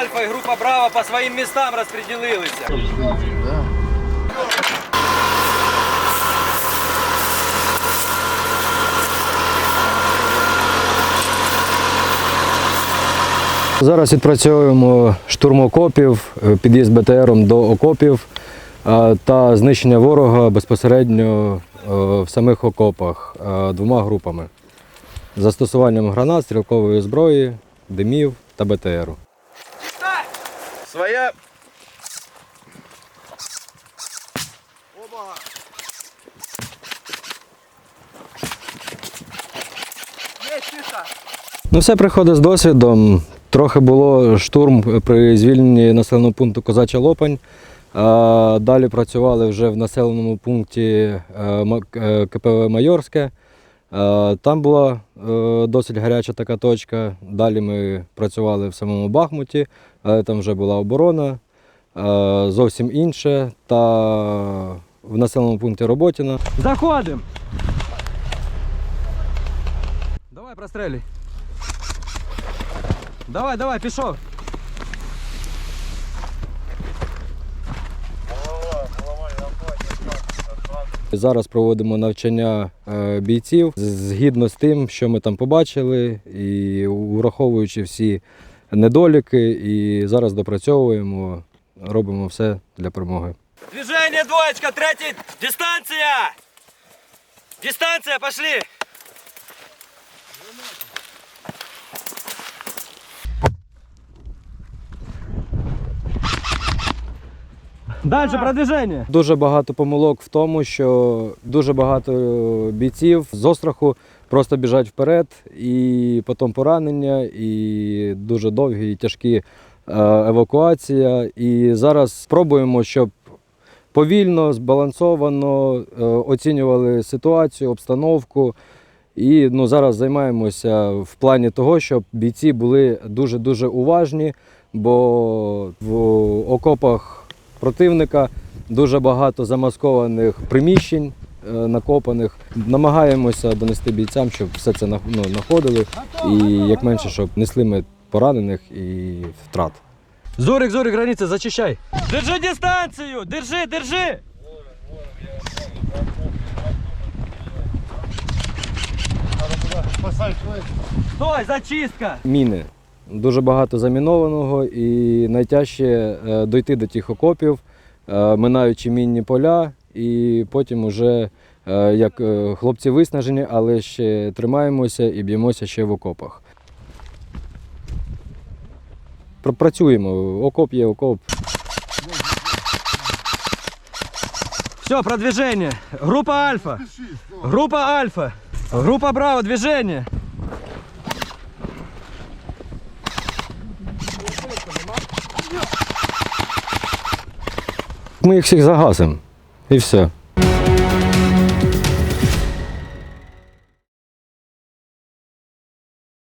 Альфа і група Браво по своїм містам розподілилися. Зараз відпрацьовуємо штурм окопів, е, під'їзд БТРом до окопів е, та знищення ворога безпосередньо е, в самих окопах двома групами. Застосуванням гранат, стрілкової зброї, димів та БТРу. Своя. Ну, все приходить з досвідом. Трохи було штурм при звільненні населеного пункту Козача Лопань. Далі працювали вже в населеному пункті е, е, КПВ Майорське. Е, Там була е, досить гаряча така точка. Далі ми працювали в самому Бахмуті, але там вже була оборона, е, зовсім інше. Та в населеному пункті Роботіна. Заходим. Давай прострелюй. Давай, давай, пішов. Зараз проводимо навчання е, бійців згідно з тим, що ми там побачили, і враховуючи всі недоліки, і зараз допрацьовуємо, робимо все для перемоги. Движення, двоєчка, третий, дистанція! Дистанція, пошли! Дальше продвижение. Дуже багато помилок в тому, що дуже багато бійців з остраху просто біжать вперед, і потім поранення, і дуже довгі і тяжкі е, евакуація. І зараз спробуємо, щоб повільно, збалансовано е, оцінювали ситуацію, обстановку. І ну, зараз займаємося в плані того, щоб бійці були дуже-дуже уважні, бо в окопах противника дуже багато замаскованих приміщень е, накопаних. Намагаємося донести бійцям, щоб все це ну, знаходили, і як менше, щоб несли ми поранених і втрат. Зорик, Зорик, границы, зачищай. Держи дистанцию, держи, держи. Стой, зачистка. Міни. Дуже багато замінованого і найтяжче е, дойти до тих окопів, е, минаючи мінні поля, і потім уже е, як хлопці виснажені, але ще тримаємося і б'ємося ще в окопах. Працюємо, окоп є окоп. Все, продвижение. Группа Альфа. Группа Альфа. Группа Браво, движение. Ми їх всіх загасимо. І все.